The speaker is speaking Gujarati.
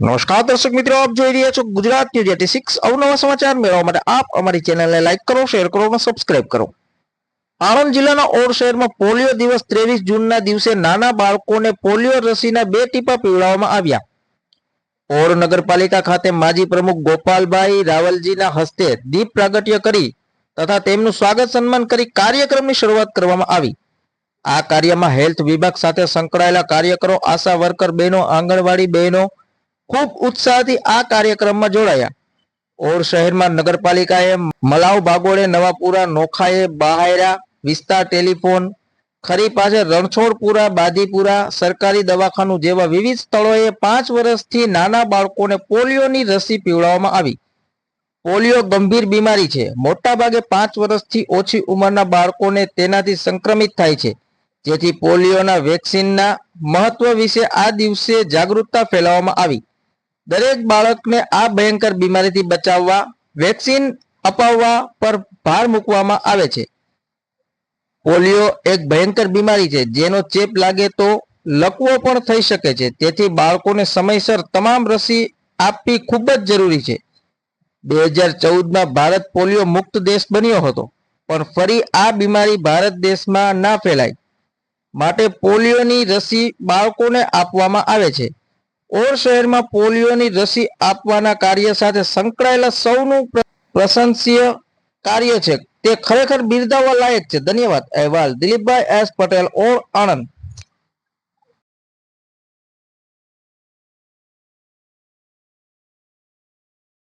નમસ્કાર દર્શક મિત્રો, આપ જોઈ રહ્યા છો ગુજરાત ન્યૂઝ એટી સિક્સ અવનવા સમાચાર મેળવવા માટે આપ અમારી ચેનલને લાઈક કરો શેર કરો અને સબસ્ક્રાઇબ કરો. આણંદ જિલ્લાના ઓર શહેરમાં પોલિયો દિવસ ત્રેવીસ જૂનના દિવસે નાના બાળકોને પોલિયો રસીના બે ટીપા પીવડાવવામાં આવ્યા. ઓર નગરપાલિકા ખાતે માજી પ્રમુખ ગોપાલભાઈ રાવલજીના હસ્તે દીપ પ્રાગટ્ય કરી તથા તેમનું સ્વાગત સન્માન કરી કાર્યક્રમની શરૂઆત કરવામાં આવી. આ કાર્યમાં હેલ્થ વિભાગ સાથે સંકળાયેલા કાર્યકરો, આશા વર્કર બહેનો, આંગણવાડી બહેનો ખૂબ ઉત્સાહથી આ કાર્યક્રમમાં જોડાયા. ઓર શહેરમાં નગરપાલિકાએ મલાવ બાગોળે, નવાપુરા, નોખાએ, બહાયરા વિસ્તાર ટેલિફોન, ખરી પાસે રણછોડપુરા બાદીપુરા સરકારી દવાખાનું જેવા વિવિધ સ્થળોએ પાંચ વર્ષથી નાના બાળકોને પોલિયોની રસી પીવડાવવામાં આવી. પોલિયો ગંભીર બીમારી છે. મોટાભાગે પાંચ વર્ષથી ઓછી ઉંમરના બાળકોને તેનાથી સંક્રમિત થાય છે. જેથી પોલિયોના વેક્સિનના મહત્વ વિશે આ દિવસે જાગૃતતા ફેલાવવામાં આવી. દરેક બાળકને આ ભયંકર બીમારીથી બચાવવા, વેક્સિન અપાવવા પર ભાર મૂકવામાં આવે છે. પોલિયો એક ભયંકર બીમારી છે, જેનો ચેપ લાગે તો લકવો પણ થઈ શકે છે. તેથી બાળકોને સમયસર તમામ રસી આપવી ખૂબ જ જરૂરી છે. બે હજાર ચૌદમાં ભારત પોલિયો મુક્ત દેશ બન્યો હતો, પણ ફરી આ બીમારી ભારત દેશમાં ના ફેલાય. માટે પોલિયોની રસી બાળકોને આપવામાં આવે છે. ઓર શહેરમાં પોલિયોની રસી આપવાના કાર્ય સાથે સંકળાયેલા સૌનું પ્રશંસીય કાર્ય છે. તે ખરેખર બિરદાવવા લાયક છે. ધન્યવાદ. અહેવાલ દિલીપભાઈ એસ પટેલ, ઓર આણંદ.